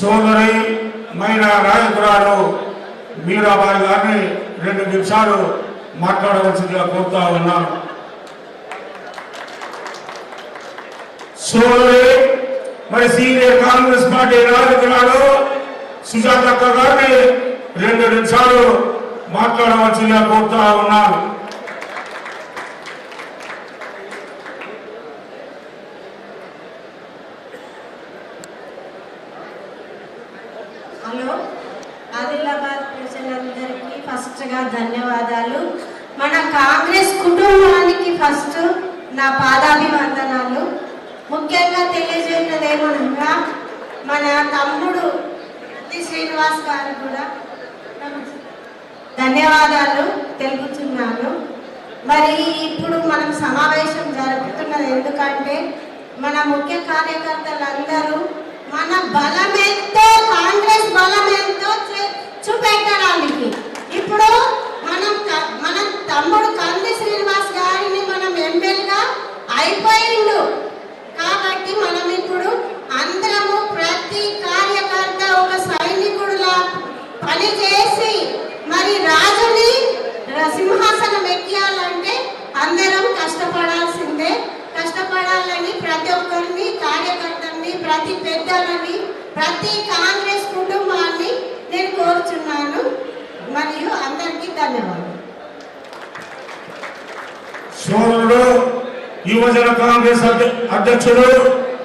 సోదరి మైనా నాయకురాలు మీరాబాయి గారిని రెండు నిమిషాలు మాట్లాడవలసిందిగా కోరుతా ఉన్నాను. సోదరి మరి సీనియర్ కాంగ్రెస్ పార్టీ నాయకురాలు సుజాతక్క గారిని రెండు నిమిషాలు మాట్లాడవలసిందిగా కోరుతా ఉన్నాను. హలో. ఆదిలాబాద్ ప్రజలందరికీ ఫస్ట్గా ధన్యవాదాలు. మన కాంగ్రెస్ కుటుంబానికి ఫస్ట్ నా పాదాభివందనాలు. ముఖ్యంగా తెలియజేయటది ఏమనగా మన తమ్ముడు శ్రీనివాస్ గారు కూడా ధన్యవాదాలు తెలుపుతున్నాను. మరి ఇప్పుడు మనం సమావేశం జరుపుతున్నది ఎందుకంటే మన ముఖ్య కార్యకర్తలందరూ మన బలం చూ- చూపెట్టడానికి ఇప్పుడు మనం మన తమ్ముడు కంది శ్రీనివాస్ గారిని మనం ఎమ్మెల్యేగా అయిపోయిండు. కాబట్టి మనం ఇప్పుడు అందరము ప్రతి కార్యకర్త ఒక సైనికుడులా పనిచేసి మరి రాజుని సింహాసనం ఎక్కియాలంటే అందరం కష్టపడాల్సిందే. కష్టపడాలని ప్రతి ఒక్కరిని కార్యకర్తల్ని ప్రతి పెద్దలని ప్రతి కాంగ్రెస్ కోరుచున్నాను. మరియు అందరికీ ధన్యవాదాలు. సోదరుడు యువజన కాంగ్రెస్ అధ్యక్షుడు